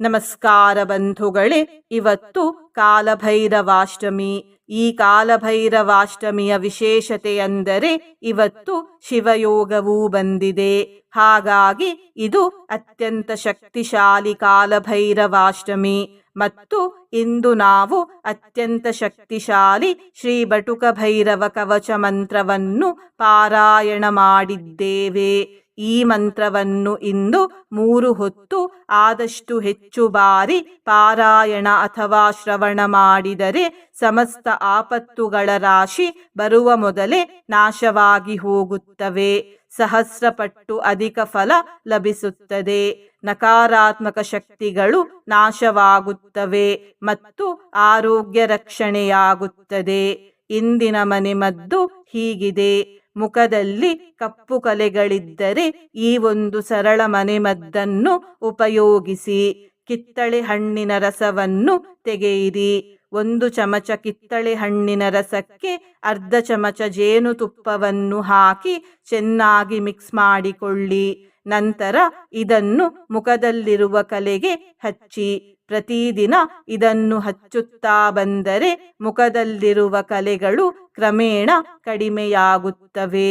ನಮಸ್ಕಾರ ಬಂಧುಗಳೇ, ಇವತ್ತು ಕಾಲಭೈರವಾಷ್ಟಮಿ. ಈ ಕಾಲಭೈರವಾಷ್ಟಮಿಯ ವಿಶೇಷತೆ ಅಂದರೆ ಇವತ್ತು ಶಿವಯೋಗವೂ ಬಂದಿದೆ. ಹಾಗಾಗಿ ಇದು ಅತ್ಯಂತ ಶಕ್ತಿಶಾಲಿ ಕಾಲಭೈರವಾಷ್ಟಮಿ. ಮತ್ತು ಇಂದು ನಾವು ಅತ್ಯಂತ ಶಕ್ತಿಶಾಲಿ ಶ್ರೀ ಬಟುಕ ಭೈರವ ಕವಚ ಮಂತ್ರವನ್ನು ಪಾರಾಯಣ ಮಾಡಿದ್ದೇವೆ. ಈ ಮಂತ್ರವನ್ನು ಇಂದು ಮೂರು ಹೊತ್ತು ಆದಷ್ಟು ಹೆಚ್ಚು ಬಾರಿ ಪಾರಾಯಣ ಅಥವಾ ಶ್ರವಣ ಮಾಡಿದರೆ ಸಮಸ್ತ ಆಪತ್ತುಗಳ ರಾಶಿ ಬರುವ ಮೊದಲೇ ನಾಶವಾಗಿ ಹೋಗುತ್ತವೆ. ಸಹಸ್ರಪಟ್ಟು ಅಧಿಕ ಫಲ ಲಭಿಸುತ್ತದೆ. ನಕಾರಾತ್ಮಕ ಶಕ್ತಿಗಳು ನಾಶವಾಗುತ್ತವೆ ಮತ್ತು ಆರೋಗ್ಯ ರಕ್ಷಣೆಯಾಗುತ್ತದೆ. ಇಂದಿನ ಮನೆಮದ್ದು ಹೀಗಿದೆ. ಮುಖದಲ್ಲಿ ಕಪ್ಪು ಕಲೆಗಳಿದ್ದರೆ ಈ ಒಂದು ಸರಳ ಮನೆಮದ್ದನ್ನು ಉಪಯೋಗಿಸಿ. ಕಿತ್ತಳೆ ಹಣ್ಣಿನ ರಸವನ್ನು ತೆಗೆಯಿರಿ. ಒಂದು ಚಮಚ ಕಿತ್ತಳೆ ಹಣ್ಣಿನ ರಸಕ್ಕೆ ಅರ್ಧ ಚಮಚ ಜೇನುತುಪ್ಪವನ್ನು ಹಾಕಿ ಚೆನ್ನಾಗಿ ಮಿಕ್ಸ್ ಮಾಡಿಕೊಳ್ಳಿ. ನಂತರ ಇದನ್ನು ಮುಖದಲ್ಲಿರುವ ಕಲೆಗೆ ಹಚ್ಚಿ. ಪ್ರತಿದಿನ ಇದನ್ನು ಹಚ್ಚುತ್ತಾ ಬಂದರೆ ಮುಖದಲ್ಲಿರುವ ಕಲೆಗಳು ಕ್ರಮೇಣ ಕಡಿಮೆಯಾಗುತ್ತವೆ.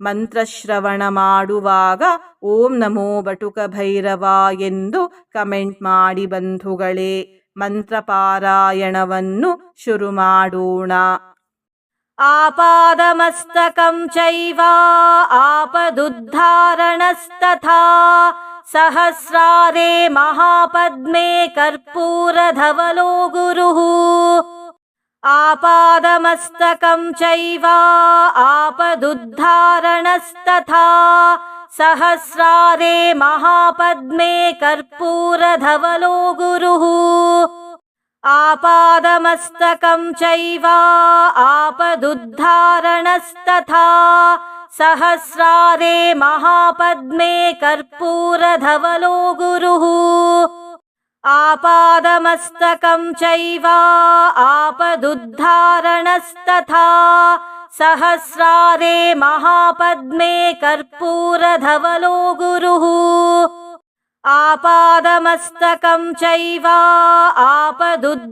ಮಂತ್ರಶ್ರವಣ ಮಾಡುವಾಗ ಓಂ ನಮೋ ಬಟುಕ ಭೈರವ ಎಂದು ಕಮೆಂಟ್ ಮಾಡಿ ಬಂಧುಗಳೇ, ಮಂತ್ರಪಾರಾಯಣವನ್ನು ಶುರು ಮಾಡೋಣ. ಆಪಾದಮಸ್ತಕಂ ಚೈವ, ಆಪದುದ್ಧಾರಣಸ್ತಥಾ, ಸಹಸ್ರಾರೇ ಮಹಾಪದ್ಮೆ ಕರ್ಪೂರಧವಲೋ ಗುರುಹು. आपादमस्तकं चैव आपदुद्धारणस्तथा सहस्रारे महापद्मे कर्पूरधवलो गुरुः आपादमस्तकं चैव आपदुद्धारणस्तथा सहस्रारे महापद्मे कर्पूरधवलो गुरुः आपादमस्तकं चैव आपदुद्धारणस्तथा सहस्रारे महापद्मे कर्पूरधवलो गुरुः आपादमस्तकं चैव आपदुद्धारणस्तथा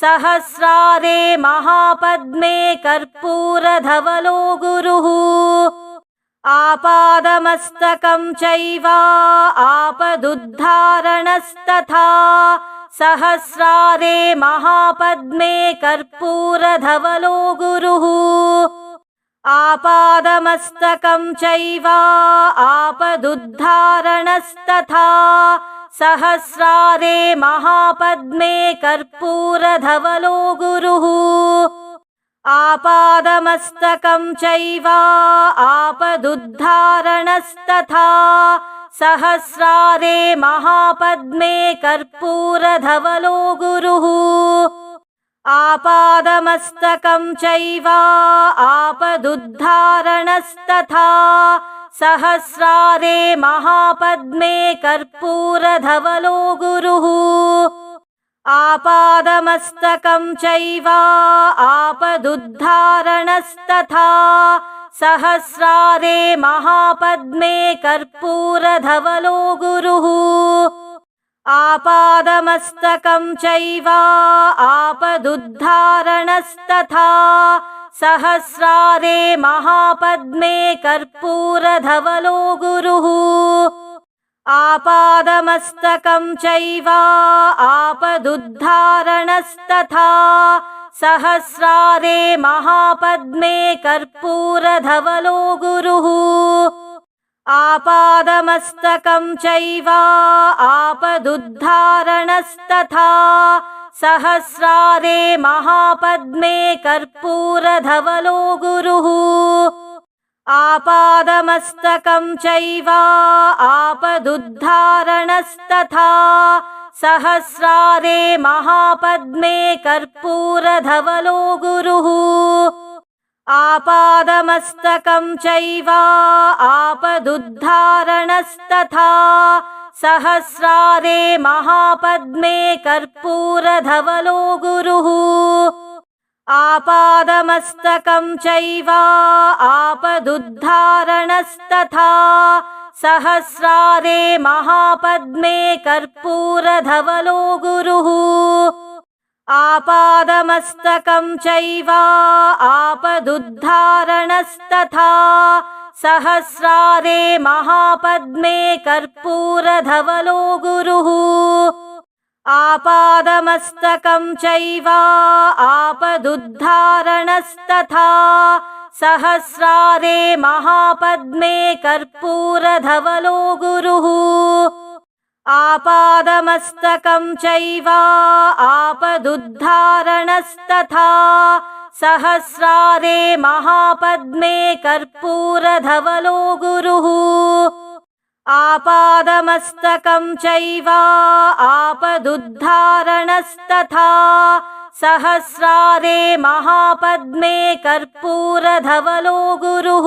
सहस्रारे महापद्मे कर्पूरधवलो गुरुः आपादमस्तकं चैव आपदुद्धारणस्तथा सहस्रारे महापद्मे कर्पूरधवलो गुरुः आपादमस्तकं चैव आपदुद्धारणस्तथा सहस्रारे महापद्मे कर्पूरधवलो गुरुः आपादमस्तकं चैव आपदुद्धारणस्तथा सहस्रारे महापद्मे कर्पूरधवलो गुरुः आपादमस्तकं चैव आपदुद्धारणस्तथा सहस्रारे महापद्मे कर्पूरधवलो गुरुः आपादमस्तकं चैव आपदुद्धारणस्तथा सहस्रारे महापद्मे कर्पूरधवलो गुरुः आपादमस्तकं चैव आपदुद्धारणस्तथा सहस्रारे महापद्मे कर्पूरधवलो गुरुः आपादमस्तकं चैव आपदुद्धारणस्तथा सहस्रारे महापद्मे कर्पूरधवलो गुरुः आपादमस्तकं चैव आपदुद्धारणस्तथा सहस्रारे महापद्मे कर्पूरधवलो गुरुः आपादमस्तकं चैव आपदुद्धारणस्तथा सहस्रारे महापद्मे कर्पूरधवलो गुरुः आपादमस्तकं चैव आपदुद्धारणस्तथा सहस्रारे महापद्मे कर्पूरधवलो गुरुः आपादमस्तकं चैव आपदुद्धारणस्तथा सहस्रारे महापद्मे कर्पूरधवलो गुरुः आपादमस्तकं चैव आपदुद्धारणस्तथा सहस्रारे महापद्मे कर्पूरधवलो गुरुः आपादमस्तकं चैव आपदुद्धारणस्तथा सहस्रारे महापद्मे कर्पूरधवलो गुरुः आपादमस्तकं चैव आपदुद्धारणस्तथा सहस्रारे महापद्मे कर्पूरधवलो गुरुः आपादमस्तकं चैव आपदुद्धारणस्तथा सहस्रारे महापद्मे कर्पूरधवलो गुरुः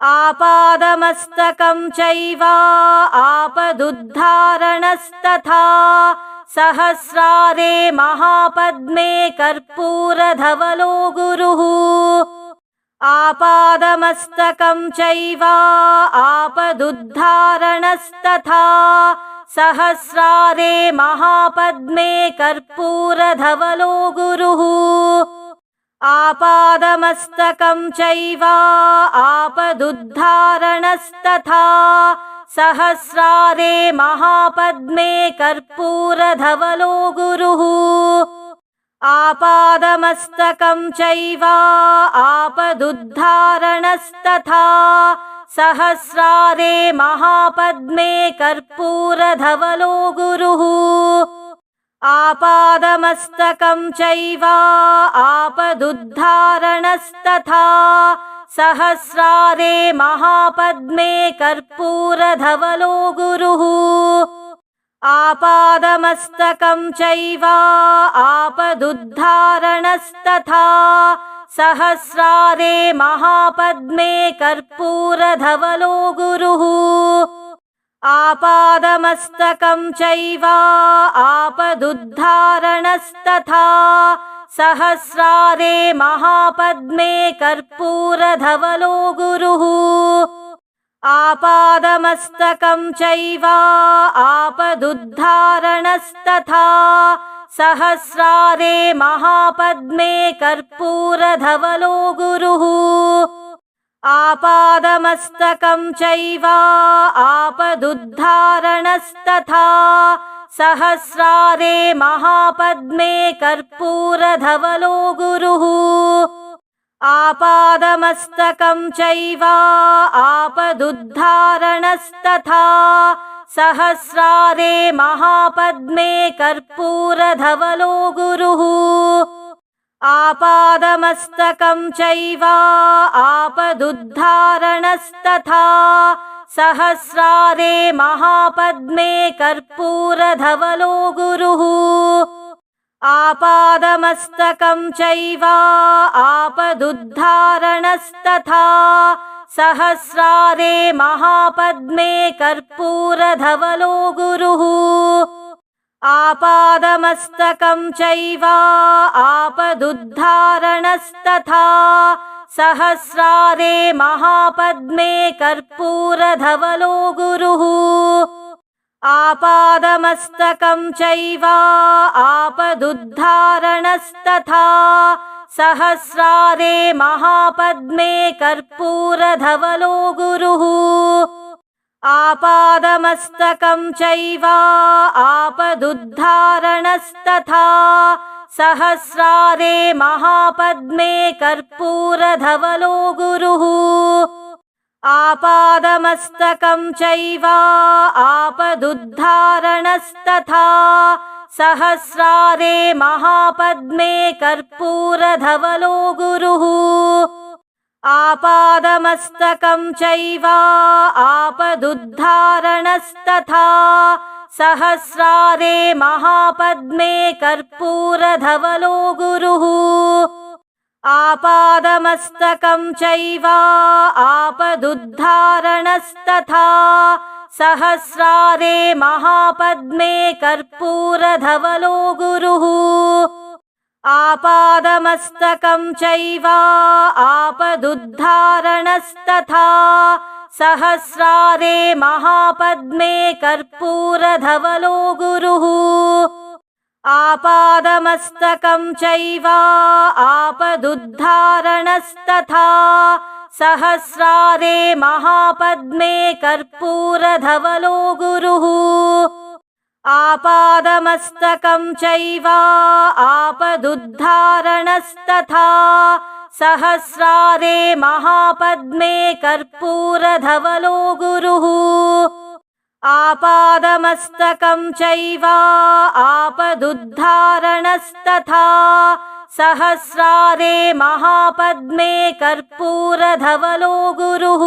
आपादमस्तकं चैव आपदुद्धारणस्तथा सहस्रारे महापद्मे कर्पूरधवलो गुरुः आपादमस्तकं चैव आपदुद्धारणस्तथा सहस्रारे महापद्मे कर्पूरधवलो गुरुः आपादमस्तकं चैव आपदुद्धारणस्तथा सहस्रारे महापद्मे कर्पूरधवलो गुरुः आपादमस्तकं चैव आपदुद्धारणस्तथा सहस्रारे महापद्मे कर्पूरधवलो गुरुः आपादमस्तकं चैव आपदुद्धारणस्तथा सहस्रारे महापद्मे कर्पूरधवलो गुरुः आपादमस्तकं चैव आपदुद्धारणस्तथा सहस्रारे महापद्मे कर्पूरधवलो गुरुः आपादमस्तकं चैव आपदुद्धारणस्तथा सहस्रारे महापद्मे कर्पूरधवलो गुरुः आपादमस्तकं चैव आपदुद्धारणस्तथा सहस्रारे महापद्मे कर्पूरधवलो गुरुः आपादमस्तकं चैव आपदुद्धारणस्तथा सहस्रारे महापद्मे कर्पूरधवलो गुरुः आपादमस्तकं चैव आपदुद्धारणस्तथा सहस्रारे महापद्मे कर्पूरधवलो गुरुः आपादमस्तकं चैव आपदुद्धारणस्तथा सहस्रारे महापद्मे कर्पूरधवलो गुरुः आपादमस्तकं चैव आपदुद्धारणस्तथा सहस्रारे महापद्मे कर्पूरधवलो गुरुः आपादमस्तकं चैव आपदुद्धारणस्तथा सहस्रारे महापद्मे कर्पूरधवलो गुरुः आपादमस्तकं चैव आपदुद्धारणस्तथा सहस्रारे महापद्मे कर्पूरधवलो गुरुः आपादमस्तकं चैव आपदुद्धारणस्तथा सहस्रारे महापद्मे कर्पूरधवलो गुरुः आपादमस्तकं चैव आपदुद्धारणस्तथा सहस्रारे महापद्मे कर्पूरधवलो गुरुः आपादमस्तकं चैव आपदुद्धारणस्तथा सहस्रारे महापद्मे कर्पूरधवलो गुरुः आपादमस्तकं चैव आपदुद्धारणस्तथा सहस्रारे महापद्मे कर्पूरधवलो गुरुः आपादमस्तकं चैव आपदुद्धारणस्तथा सहस्रारे महापद्मे कर्पूरधवलो गुरुः आपादमस्तकं चैव आपदुद्धारणस्तथा सहस्रारे महापद्मे कर्पूरधवलो गुरुः आपादमस्तकं चैव आपदुद्धारणस्तथा सहस्रारे महापद्मे कर्पूरधवलो गुरुः आपादमस्तकं चैव आपदुद्धारणस्तथा सहस्रारे महापद्मे कर्पूरधवलो गुरुः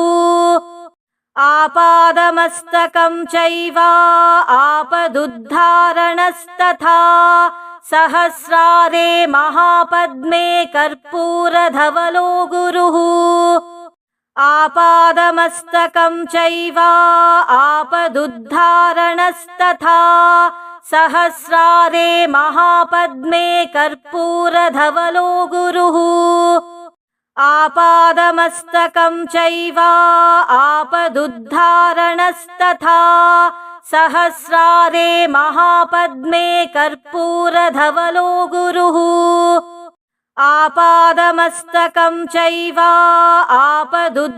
आपादमस्तकं चैव आपदुद्धारणस्तथा सहस्रारे महापद्मे कर्पूरधवलो गुरुः आपादमस्तकं चैव आपदुद्धारणस्तथा सहस्रारे महापद्मे कर्पूरधवलो गुरुः। आपादमस्तकं चैव आपदुद्धारणस्तथा सहस्रारे महापद्मे कर्पूरधवलो गुरुः आपादमस्तकं चैव आपदुद्धारणस्तथा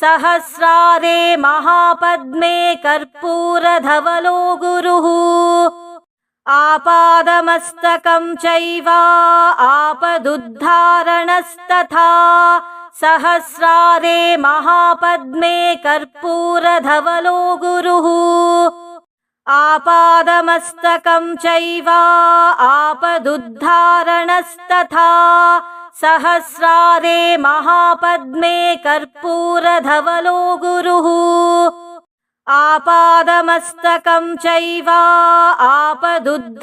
सहस्रारे महापद्मे कर्पूरधवलो गुरुः आपादमस्तकं चैव आपदुद्धारणस्तथा सहस्रारे महापद्मे कर्पूरधवलो गुरुः आपादमस्तकं चैव आपदुद्धारणस्तथा सहस्रारे महापद्मे कर्पूरधवलो गुरुः आपादमस्तकं चैव आपदुद्धारणस्तथा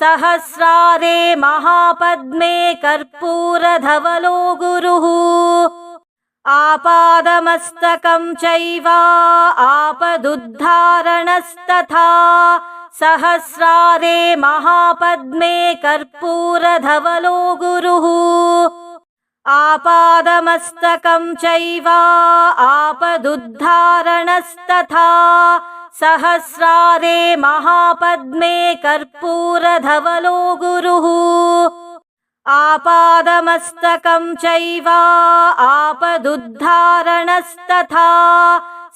सहस्रारे महापद्मे कर्पूरधवलो गुरुः आपादमस्तकं चैव आपदुद्धारणस्तथा सहस्रारे महापद्मे कर्पूरधवलो गुरुः आपादमस्तकं चैव आपदुद्धारणस्तथा सहस्रारे महापद्मे कर्पूरधवलो गुरुः आपादमस्तकं चैव आपदुद्धारणस्तथा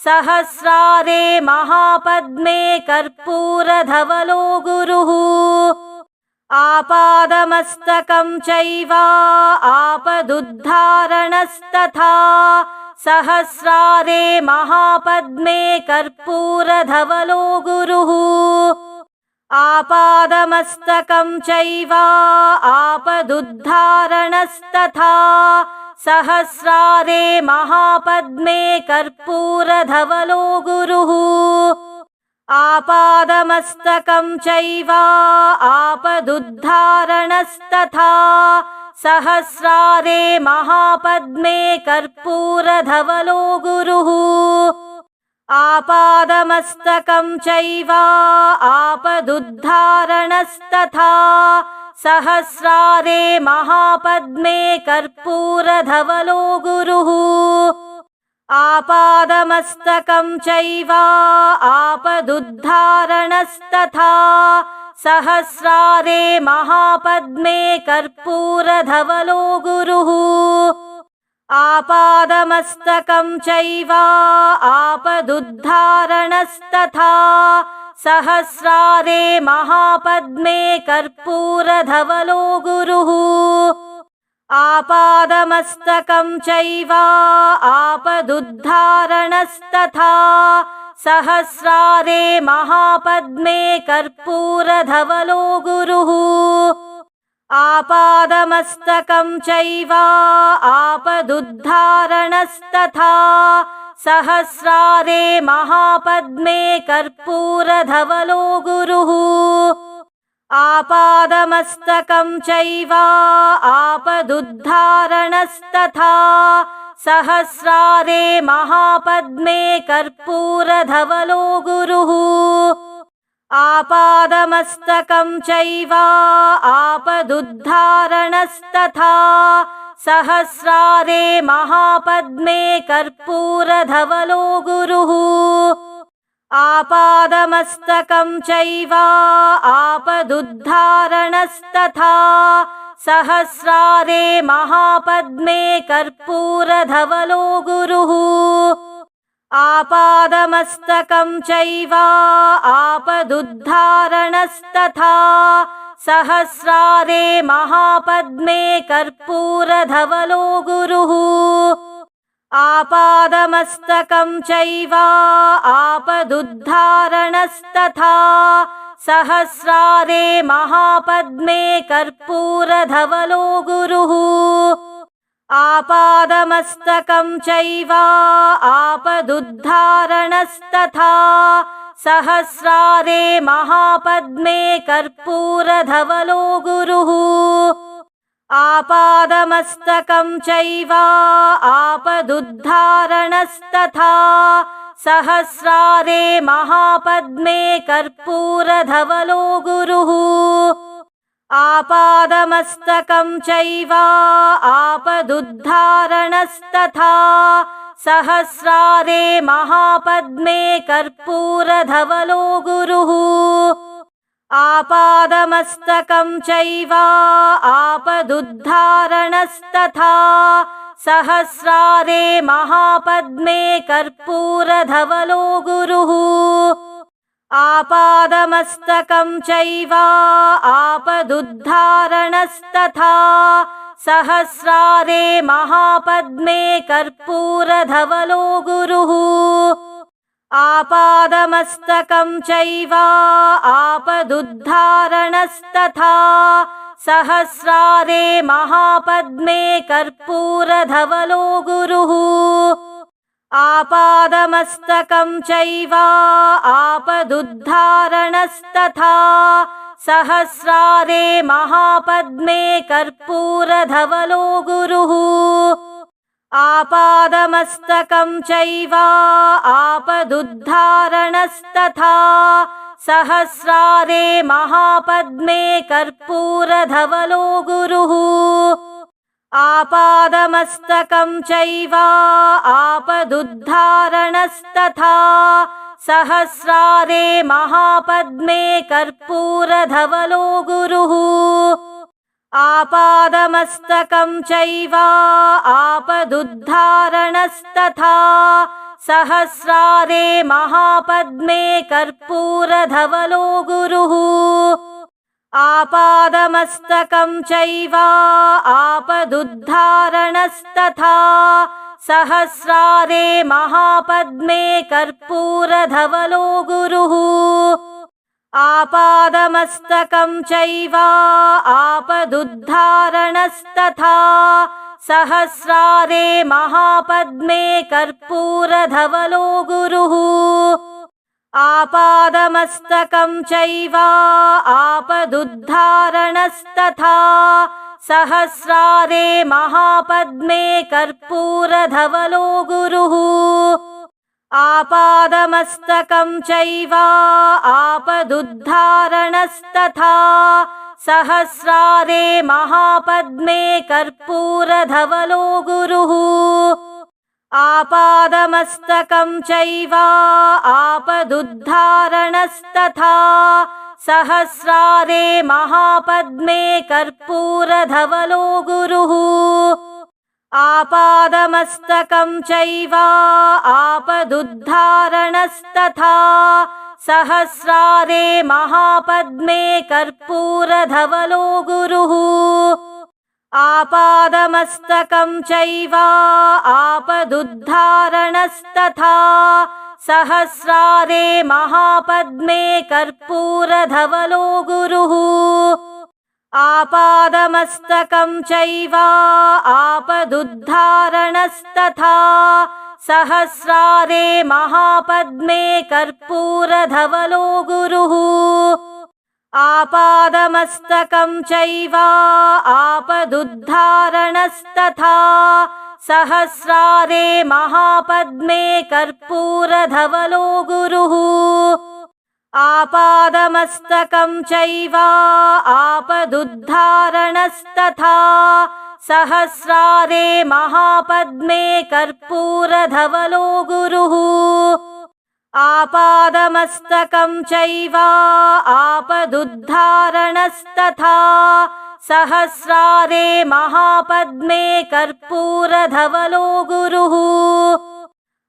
सहस्रारे महापद्मे कर्पूरधवलो गुरुः आपादमस्तकं चैव आपदुद्धारणस्तथा सहस्रारे महापद्मे कर्पूरधवलो गुरुः आपादमस्तकं चैव आपदुद्धारणस्तथा सहस्रारे महापद्मे कर्पूरधवलो गुरुः आपादमस्तकं चैव आपदुद्धारणस्तथा सहस्रारे महापद्मे कर्पूरधवलो गुरुः आपादमस्तकं चैव आपदुद्धारणस्तथा सहस्रारे महापद्मे कर्पूरधवलो गुरुः। आपादमस्तकं चैव आपदुद्धारणस्तथा सहस्रारे महापद्मे कर्पूरधवलो गुरुः आपादमस्तकं चैव आपदुद्धारणस्तथा सहस्रारे महापद्मे कर्पूरधवलो गुरुः आपादमस्तकं चैव आपदुद्धारणस्तथा सहस्रारे महापद्मे कर्पूरधवलो गुरुः आपादमस्तकं चैव आपदुद्धारणस्तथा सहस्रारे महापद्मे कर्पूरधवलो गुरुः आपादमस्तकं चैव आपदुद्धारणस्तथा सहस्रारे महापद्मे कर्पूरधवलो गुरुः आपादमस्तकं चैव आपदुद्धारणस्तथा सहस्रारे महापद्मे कर्पूरधवलो गुरुः आपादमस्तकं चैव आपदुद्धारणस्तथा सहस्रारे महापद्मे कर्पूरधवलो गुरुः आपादमस्तकं चैव आपदुद्धारणस्तथा सहस्रारे महापद्मे कर्पूरधवलो गुरुः आपादमस्तकं चैव आपदुद्धारणस्तथा सहस्रारे महापद्मे कर्पूरधवलो गुरुः आपादमस्तकं चैव आपदुद्धारणस्तथा सहस्रारे महापद्मे कर्पूरधवलो गुरुः आपादमस्तकं चैव आपदुद्धारणस्तथा सहस्रारे महापद्मे कर्पूरधवलो गुरुः आपादमस्तकं चैव आपदुद्धारणस्तथा सहस्रारे महापद्मे कर्पूरधवलो गुरुः आपादमस्तकं चैव आपदुद्धारणस्तथा सहस्रारे महापद्मे कर्पूरधवलो गुरुः आपादमस्तकं चैव आपदुद्धारणस्तथा सहस्रारे महापद्मे कर्पूरधवलो गुरुः आपादमस्तकं चैव आपदुद्धारणस्तथा सहस्रारे महापद्मे कर्पूरधवलो गुरुः आपादमस्तकं चैव आपदुद्धारणस्तथा सहस्रारे महापद्मे कर्पूरधवलो गुरुः आपादमस्तकं चैव आपदुद्धारणस्तथा सहस्रारे महापद्मे कर्पूरधवलो गुरुः आपादमस्तकं चैव आपदुद्धारणस्तथा सहस्रारे महापद्मे कर्पूरधवलो गुरुः आपादमस्तकं चैव आपदुद्धारणस्तथा सहस्रारे महापद्मे कर्पूरधवलो गुरुः आपादमस्तकं चैव आपदुद्धारणस्तथा सहस्रारे महापद्मे कर्पूरधवलो गुरुः आपादमस्तकं चैव आपदुद्धारणस्तथा सहस्रारे महापद्मे कर्पूरधवलो गुरुः आपादमस्तकं चैव आपदुद्धारणस्तथा सहस्रारे महापद्मे कर्पूरधवलो गुरुः आपादमस्तकं चैव आपदुद्धारणस्तथा सहस्रारे महापद्मे कर्पूरधवलो गुरुः आपादमस्तकं चैव आपदुद्धारणस्तथा सहस्रारे महापद्मे कर्पूरधवलो गुरुः आपादमस्तकं चैव आपदुद्धारणस्तथा सहस्रारे महापद्मे कर्पूरधवलो गुरुः आपादमस्तकं चैव आपदुद्धारणस्तथा सहस्रारे महापद्मे कर्पूरधवलो गुरुः आपादमस्तकं चैव आपदुद्धारणस्तथा सहस्रारे महापद्मे कर्पूरधवलो गुरुः आपादमस्तकं चैव आपदुद्धारणस्तथा सहस्रारे महापद्मे कर्पूरधवलो गुरुः आपादमस्तकं चैव आपदुद्धारणस्तथा सहस्रारे महापद्मे कर्पूरधवलो गुरुः आपादमस्तकं चैव आपदुद्धारणस्तथा सहस्रारे महापद्मे कर्पूरधवलो गुरुः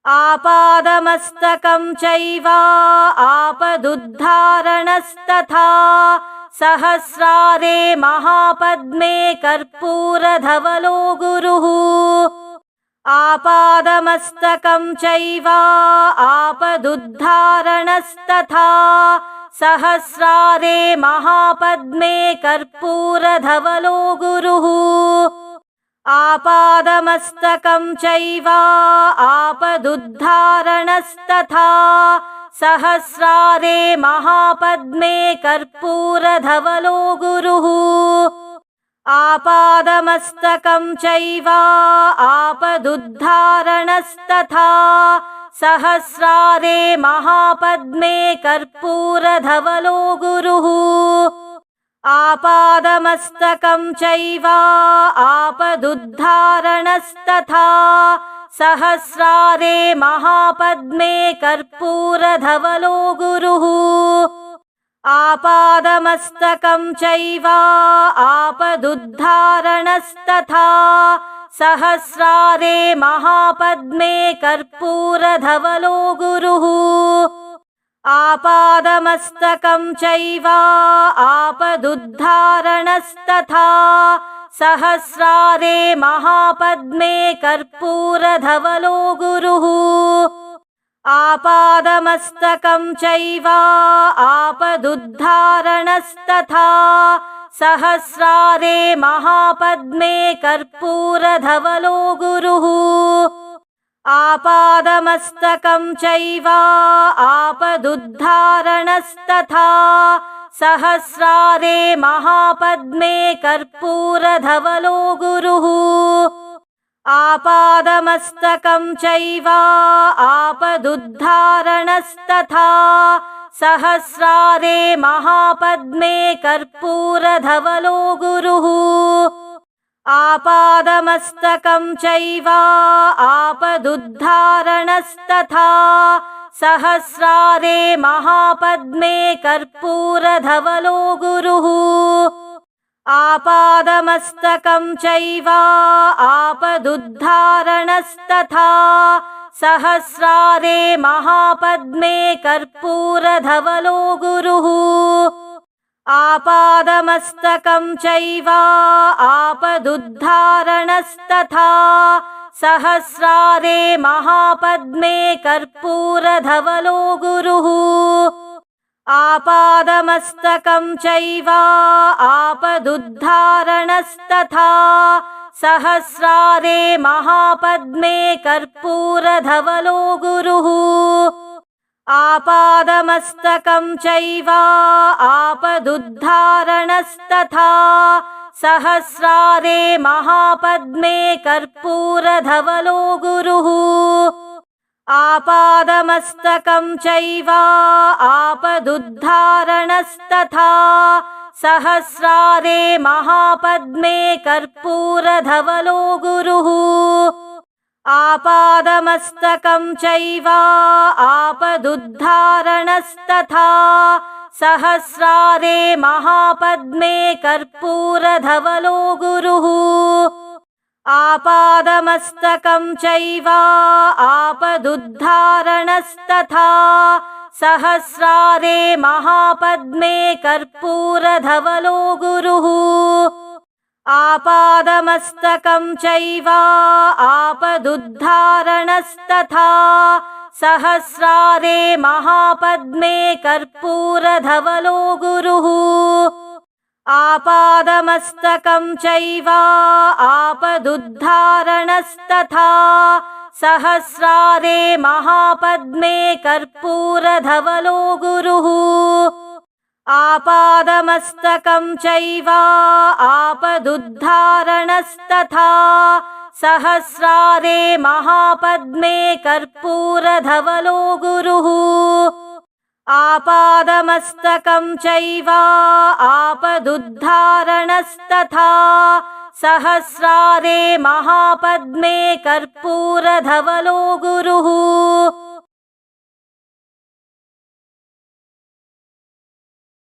आपादमस्तकं चैव आपदुद्धारणस्तथा सहस्रारे महापद्मे कर्पूरधवलो गुरुः आपादमस्तकं चैव आपदुद्धारणस्तथा सहस्रारे महापद्मे कर्पूरधवलो गुरुः आपादमस्तकं चैव आपदुद्धारणस्तथा सहस्रारे महापद्मे कर्पूरधवलो गुरुः आपादमस्तकं चैव आपदुद्धारणस्तथा सहस्रारे महापद्मे कर्पूरधवलो गुरुः आपादमस्तकं चैव आपदुद्धारणस्तथा सहस्रारे महापद्मे कर्पूरधवलो गुरुः आपादमस्तकं चैव आपदुद्धारणस्तथा सहस्रारे महापद्मे कर्पूरधवलो गुरुः आपादमस्तकं चैव आपदुद्धारणस्तथा सहस्रारे महापद्मे कर्पूरधवलो गुरुः आपादमस्तकं चैव आपदुद्धारणस्तथा सहस्रारे महापद्मे कर्पूरधवलो गुरुः आपादमस्तकं चैव आपदुद्धारणस्तथा सहस्रारे महापद्मे कर्पूरधवलो गुरुः आपादमस्तकं चैव आपदुद्धारणस्तथा सहस्रारे महापद्मे कर्पूरधवलो गुरुः आपादमस्तकं चैव आपदुद्धारणस्तथा सहस्रारे महापद्मे कर्पूरधवलो गुरुः आपादमस्तकं चैव आपदुद्धारणस्तथा सहस्रारे महापद्मे कर्पूरधवलो गुरुः आपादमस्तकं चैव आपदुद्धारणस्तथा सहस्रारे महापद्मे कर्पूरधवलो गुरुः आपादमस्तकं चैव आपदुद्धारणस्तथा सहस्रारे महापद्मे कर्पूरधवलो गुरुः आपादमस्तकं चैव आपदुद्धारणस्तथा सहस्रारे महापद्मे कर्पूरधवलो गुरुः आपादमस्तकं चैव आपदुद्धारणस्तथा। सहस्रारे महापद्मे कर्पूरधवलो गुरुः आपादमस्तकं चैव आपदुद्धारणस्तथा। सहस्रारे महापद्मे कर्पूरधवलो गुरुः आपादमस्तकं चैव आपदुद्धारणस्तथा सहस्रारे महापद्मे कर्पूरधवलो गुरुः आपादमस्तकं चैव आपदुद्धारणस्तथा सहस्रारे महापद्मे कर्पूरधवलो गुरुः आपादमस्तकं चैव आपदुद्धारणस्तथा सहस्रारे महापद्मे कर्पूरधवलो गुरुः आपादमस्तकं चैव आपदुद्धारणस्तथा सहस्रारे महापद्मे कर्पूरधवलो गुरुः आपादमस्तकं चैव आपदुद्धारणस्तथा सहस्रारे महापद्मे कर्पूरधवलो गुरुः